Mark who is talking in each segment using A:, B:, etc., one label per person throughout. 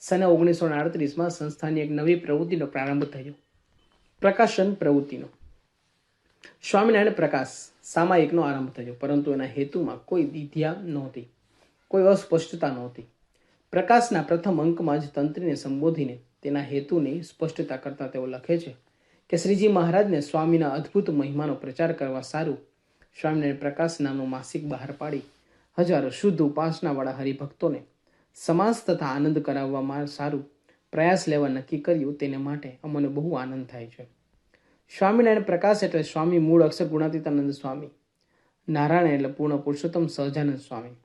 A: સને ઓગણીસો આડત્રીસમાં સંસ્થાની એક નવી પ્રવૃત્તિનો પ્રારંભ થયો. પ્રકાશન પ્રવૃત્તિનો. સ્વામિનારાયણ પ્રકાશ સામાયિકનો આરંભ થયો, પરંતુ એના હેતુમાં કોઈ દીધ્યા નહોતી, કોઈ અસ્પષ્ટતા નહોતી. પ્રકાશના પ્રથમ અંકમાં જ તંત્રીને સંબોધીને તેના હેતુની સ્પષ્ટતા કરતા તેઓ લખે છે કે શ્રીજી મહારાજને સ્વામીના અદ્ભુત મહિમાનો પ્રચાર કરવા સારું સ્વામિનારાયણ પ્રકાશ નામનું માસિક બહાર પાડી હજારો શુદ્ધ ઉપાસનાવાળા હરિભક્તોને સમાસ તથા આનંદ કરાવવામાં સારું પ્રયાસ લેવા નક્કી કર્યું તેને માટે અમને બહુ આનંદ થાય છે. સ્વામિનારાયણ પ્રકાશ એટલે સ્વામી, મૂળ અક્ષર ગુણાતીતાનંદ સ્વામી. નારાયણ એટલે પૂર્ણ પુરુષોત્તમ સહજાનંદ સ્વામી.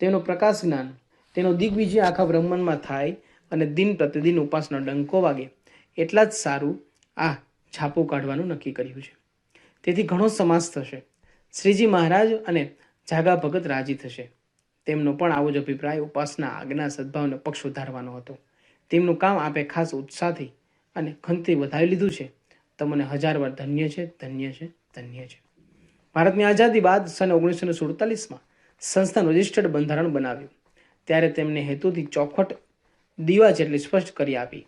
A: તેનો પ્રકાશ જ્ઞાન, તેનો દિગ્વિજય આખા બ્રહ્માંડમાં થાય અને દિન પ્રતિદિન ઉપાસનો ડંકો વાગે એટલા જ સારું આ છાપો કાઢવાનું નક્કી કર્યું છે. તેથી ઘણો સમાસ થશે. શ્રીજી મહારાજ અને જાગા ભગત રાજી થશે. તેમનો પણ આવો જ અભિપ્રાય ઉપાસના, આજ્ઞા સદભાવને પક્ષ વધારવાનો હતો. તેમનું કામ આપે ખાસ ઉત્સાહથી અને ખંતથી વધાવી લીધું છે. તમને હજાર વાર ધન્ય છે ધન્ય છે ધન્ય છે. ભારતની આઝાદી બાદ સન ઓગણીસો સુડતાલીસમાં સંસ્થાનું રજિસ્ટર્ડ બંધારણ બનાવ્યું. ત્યારે તેમને હેતુથી ચોખવટ દીવા જેટલી સ્પષ્ટ કરી આપી.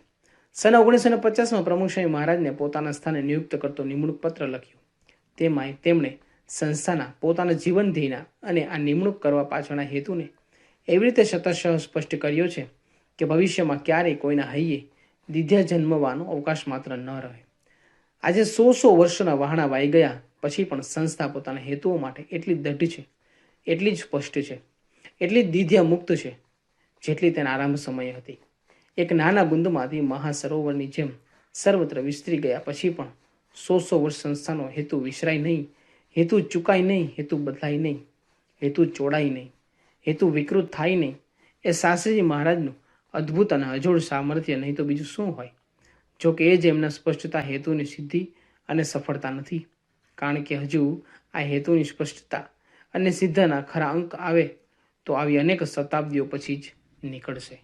A: સન ઓગણીસો પચાસમાં પ્રમુખ સ્વામી મહારાજને પોતાના સ્થાને નિયુક્ત કરતો નિમણૂક પત્ર લખ્યું. તેમાં તેમણે સંસ્થાના પોતાના જીવન ધ્યેયના અને આ નિમણૂક કરવા પાછળના હેતુને એવી રીતે શતશઃ સ્પષ્ટ કર્યો છે કે ભવિષ્યમાં ક્યારેય કોઈના હૈયે દિધ્યા જન્મવાનો અવકાશ માત્ર ન રહે. આજે સો સો વર્ષના વહાણા વાઈ ગયા પછી પણ સંસ્થા પોતાના હેતુઓ માટે એટલી દઢ છે, એટલી જ સ્પષ્ટ છે, એટલી દીધ્યા મુક્ત છે જેટલી તેના આરંભ સમયે હતી. એક નાના બુંદમાંથી મહાસરોવરની જેમ સર્વત્ર વિસ્તરી ગયા પછી પણ સો સો વર્ષ સંસ્થાનો હેતુ વિસરાય નહીં હેતુ ચૂકાય નહીં, હેતુ બદલાય નહીં, હેતુ ચોડાય નહીં, હેતુ વિકૃત થાય નહીં. એ શાસ્ત્રીજી મહારાજનું અદ્ભુત અને અજોડ સામર્થ્ય, નહીં તો બીજું શું હોય? જો કે એ જ એમના સ્પષ્ટતા, હેતુની સિદ્ધિ અને સફળતા નથી. કારણ કે હજુ આ હેતુની સ્પષ્ટતા અને સિદ્ધના ખરા અંક આવે તો આવી અનેક શતાબ્દીઓ પછી જ નીકળશે.